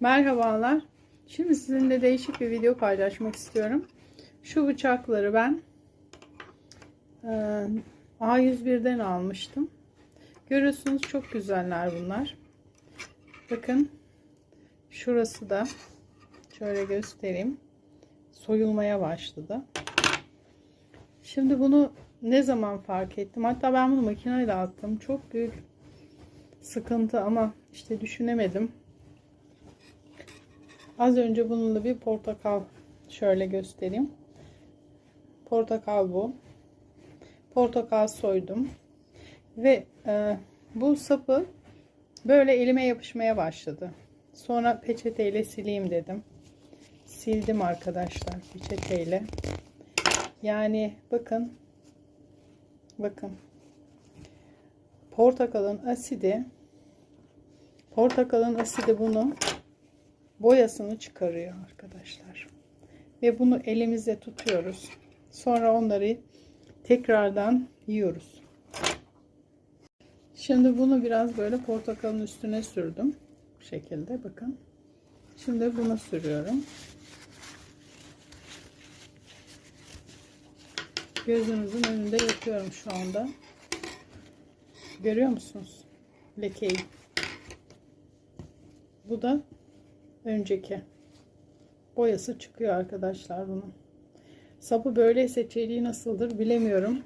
Merhabalar. Şimdi sizinle değişik bir video paylaşmak istiyorum. Şu bıçakları ben e, A101'den almıştım. Görüyorsunuz çok güzeller bunlar. Bakın şurası da şöyle göstereyim. Soyulmaya başladı. Şimdi bunu ne zaman fark ettim? Hatta ben bunu makineyle attım. Çok büyük sıkıntı ama işte düşünemedim. Az önce bununla bir portakal şöyle göstereyim. Portakal bu. Portakal soydum. Ve e, bu sapı böyle elime yapışmaya başladı. Sonra peçeteyle sileyim dedim. Sildim arkadaşlar peçeteyle. Yani bakın bakın portakalın asidi portakalın asidi bunu boyasını çıkarıyor arkadaşlar. Ve bunu elimizde tutuyoruz. Sonra onları tekrardan yiyoruz. Şimdi bunu biraz böyle portakalın üstüne sürdüm. Bu şekilde bakın. Şimdi bunu sürüyorum. Gözünüzün önünde yapıyorum şu anda. Görüyor musunuz? Lekeyi. Bu da önceki boyası çıkıyor arkadaşlar bunun. Sapı böyleyse çeliği nasıldır bilemiyorum.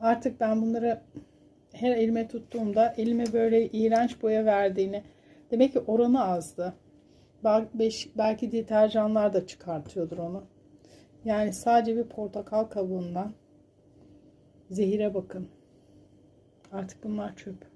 Artık ben bunları her elime tuttuğumda elime böyle iğrenç boya verdiğini demek ki oranı azdı. Belki deterjanlar da çıkartıyordur onu. Yani sadece bir portakal kabuğundan zehire bakın. Artık bunlar çöp.